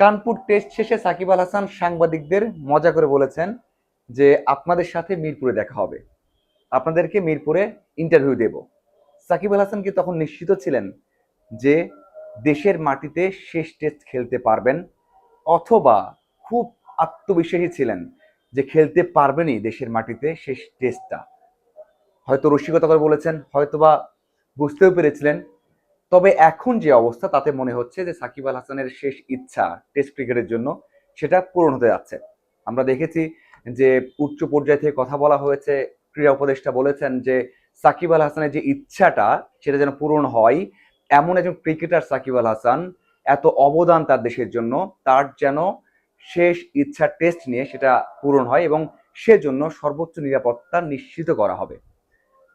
Kanpur test শেষে সাকিব আল হাসান সাংবাদিকদের মজা করে বলেছেন যে আপনাদের সাথে মিরপুরে দেখা হবে। আপনাদেরকে মিরপুরে ইন্টারভিউ দেব। সাকিব আল হাসান কি তখন নিশ্চিত ছিলেন যে দেশের মাটিতে শেষ টেস্ট খেলতে পারবেন? অথবা খুব আত্মবিশ্বাসী ছিলেন যে খেলতে পারবেনই দেশের মাটিতে শেষ টেস্টটা হয়তো রসিকতা করে বলেছেন, হয়তোবা বুঝতেও পেরেছিলেন তবে এখন যে অবস্থা, তাতে মনে হচ্ছে যে সাকিব আল হাসানের শেষ ইচ্ছা টেস্ট ক্রিকেটের জন্য, সেটা পূরণ হতে যাচ্ছে। আমরা দেখেছি যে উচ্চ পর্যায় থেকে কথা বলা হয়েছে, ক্রীড়া উপদেষ্টা বলেছেন যে সাকিব আল হাসানের যে ইচ্ছাটা, সেটা যেন পূরণ হয়। এমন একজন ক্রিকেটার সাকিব আল হাসান, এত অবদান তার দেশের জন্য, তার যেন শেষ ইচ্ছা টেস্ট নিয়ে সেটা পূরণ হয় এবং সেজন্য সর্বোচ্চ নিরাপত্তা নিশ্চিত করা হবে।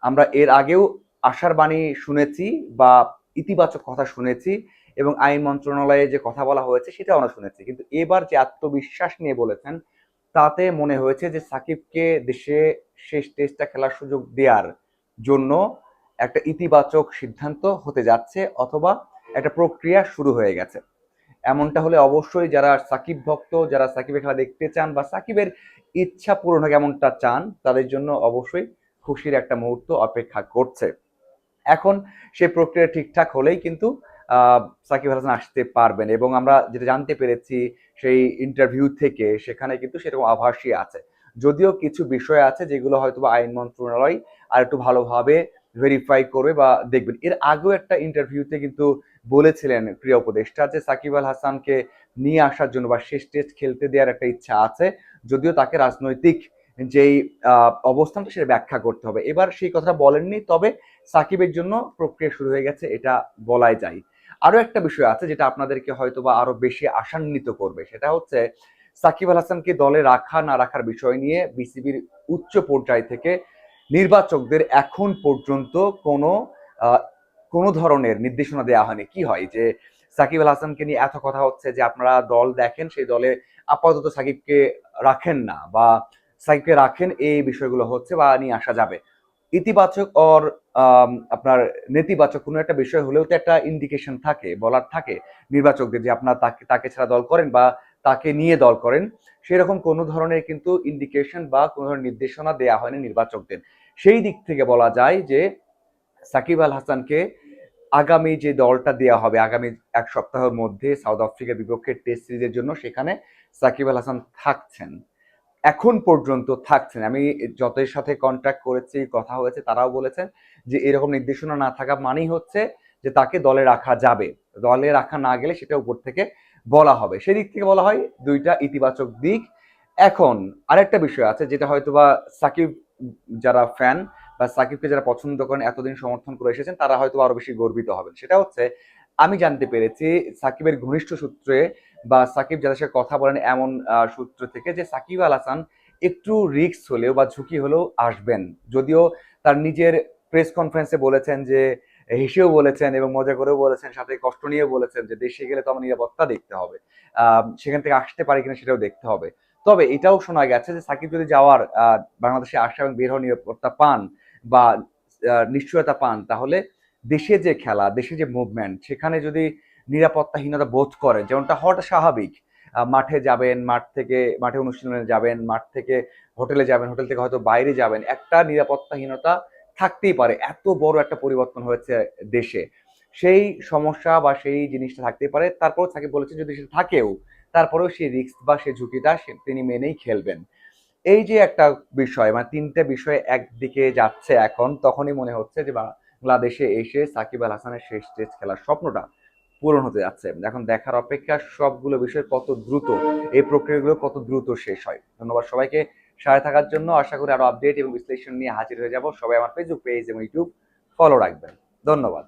আমরা এর আগেও আশার বাণী শুনেছি বা ইতিবাচক কথা শুনেছি এবং আইন মন্ত্রণালয়ে যে কথা বলা হয়েছে সেটা আমরা শুনেছি। কিন্তু এবার যে আত্মবিশ্বাস নিয়ে বলেছেন, তাতে মনে হয়েছে যে সাকিবকে দেশে শেষ টেস্টটা খেলার সুযোগ দেওয়ার জন্য একটা ইতিবাচক সিদ্ধান্ত হতে যাচ্ছে অথবা একটা প্রক্রিয়া শুরু হয়ে গেছে। এমনটা হলে অবশ্যই যারা সাকিব ভক্ত, যারা সাকিবের খেলা দেখতে চান বা সাকিবের ইচ্ছা পূরণ হোক এমনটা চান, তাদের জন্য অবশ্যই খুশির একটা মুহূর্ত অপেক্ষা করছে। এখন সেই প্রক্রিয়া ঠিকঠাক হলেই কিন্তু সাকিব হাসান আসতে পারবেন এবং আমরা যেটা জানতে পেরেছি সেই ইন্টারভিউ থেকে সেখানে কিন্তু সেরকম আভাসই আছে। যদিও কিছু বিষয় আছে যেগুলো হয়তো বা আইন মন্ত্রণালয় আর একটু ভালোভাবে ভেরিফাই করবে বা দেখবেন। এর আগেও একটা ইন্টারভিউতে কিন্তু বলেছিলেন ক্রীড়া উপদেষ্টা যে সাকিব আল হাসানকে নিয়ে আসার জন্য বা শেষ টেস্ট খেলতে দেওয়ার একটা ইচ্ছা আছে, যদিও তাকে রাজনৈতিক যেই অবস্থানটা সেটা ব্যাখ্যা করতে হবে। এবার সেই কথা বলেননি, তবে সাকিবের জন্য প্রক্রিয়া শুরু হয়ে গেছে, এটা বলাই যায়। আরও একটা বিষয় আছে যেটা আপনাদেরকে হয়তো বা আরও বেশি আশান্বিত করবে, সেটা হচ্ছে সাকিব আল হাসানকে দলে রাখা, না রাখার বিষয় নিয়ে বিসিবির উচ্চ পর্যায় থেকে নির্বাচকদের এখন পর্যন্ত কোনো কোনো ধরনের নির্দেশনা দেওয়া হয়নি। কি হয় যে সাকিব আল হাসানকে নিয়ে এত কথা হচ্ছে যে আপনারা দল দেখেন, সেই দলে আপাতত সাকিবকে রাখেন না বা সাকিবকে রাখেন, এই বিষয়গুলো হচ্ছে বা নিয়ে আসা যাবে। ইতিবাচক অর আপনার নেতিবাচক কোনো একটা বিষয় হলেও তো একটা ইন্ডিকেশন থাকে, বলার থাকে নির্বাচকদের যে আপনার তাকে তাকে ছাড়া দল করেন বা তাকে নিয়ে দল করেন, সেরকম কোনো ধরনের কিন্তু ইন্ডিকেশন বা কোনো ধরনের নির্দেশনা দেওয়া হয়নি নির্বাচকদের। সেই দিক থেকে বলা যায় যে, সাকিব আল হাসানকে আগামী যে দলটা দেওয়া হবে, আগামী এক সপ্তাহের মধ্যে সাউথ আফ্রিকার বিপক্ষে টেস্ট সিরিজের জন্য সেখানে সাকিব আল হাসান থাকছেন। এখন পর্যন্ত থাকছেন। আমি যতের সাথে কন্ট্যাক্ট করেছি, কথা হয়েছে, তারাও বলেছেন যে এরকম নির্দেশনা না থাকা মানেই হচ্ছে যে তাকে দলে রাখা যাবে। দলে রাখা না গেলে সেটা উপর থেকে বলা হবে। সেদিক থেকে বলা হয় দুইটা ইতিবাচক দিক। এখন আরেকটা বিষয় আছে যেটা হয়তো বা সাকিব যারা ফ্যান বা সাকিবকে যারা পছন্দ করেন, এতদিন সমর্থন করে এসেছেন, তারা হয়তো আরও বেশি গর্বিত হবেন। সেটা হচ্ছে, আমি জানতে পেরেছি সাকিবের ঘনিষ্ঠ সূত্রে বা সাকিব যাদের সাথে কথা বলেন এমন সূত্র থেকে যে সাকিব আল হাসান একটু রিস্ক হলেও বা ঝুঁকি হলেও আসবেন। যদিও তার নিজের প্রেস কনফারেন্সে বলেছেন যে, হেসেও বলেছেন এবং মজা করেও বলেছেন, সাথে কষ্ট নিয়েও বলেছেন যে দেশে গেলে তো আমার নিরাপত্তা দেখতে হবে। সেখান থেকে আসতে পারি কিনা সেটাও দেখতে হবে। তবে এটাও শোনা গেছে যে সাকিব যদি যাওয়ার বাংলাদেশে আসা এবং বের হওয়ার নিরাপত্তা পান বা নিশ্চয়তা পান, তাহলে দেশে যে খেলা, দেশে যে মুভমেন্ট সেখানে যদি নিরাপত্তাহীনতা বোধ করেন, যেমনটা হওয়াটা স্বাভাবিক। মাঠে যাবেন, মাঠ থেকে, মাঠে অনুশীলনে যাবেন, মাঠ থেকে হোটেলে যাবেন, হোটেল থেকে হয়তো বাইরে যাবেন, একটা নিরাপত্তাহীনতা থাকতেই পারে। এত বড় একটা পরিবর্তন হয়েছে দেশে। সেই সমস্যা বা সেই জিনিসটা থাকতেই পারে। তারপরেও তাকে বলেছে যদি সেটা থাকেও, তারপরেও সেই রিস্ক বা সেই ঝুঁকিটা তিনি মেনেই খেলবেন। এই যে একটা বিষয় মানে তিনটে বিষয় একদিকে যাচ্ছে এখন, তখনই মনে হচ্ছে যে বাংলাদেশে এসে সাকিব আল হাসানের শেষ টেস্ট খেলার স্বপ্নটা পূরণ হতে যাচ্ছে। এখন দেখার অপেক্ষা সবগুলো বিষয় কত দ্রুত, এই প্রক্রিয়াগুলো কত দ্রুত শেষ হয়। ধন্যবাদ সবাইকে। সাথে থাকার জন্য আশা করি আরও আপডেট এবং বিশ্লেষণ নিয়ে হাজির হয়ে যাব। সবাই আমার ফেসবুক পেজ এবং ইউটিউব ফলো রাখবেন। ধন্যবাদ।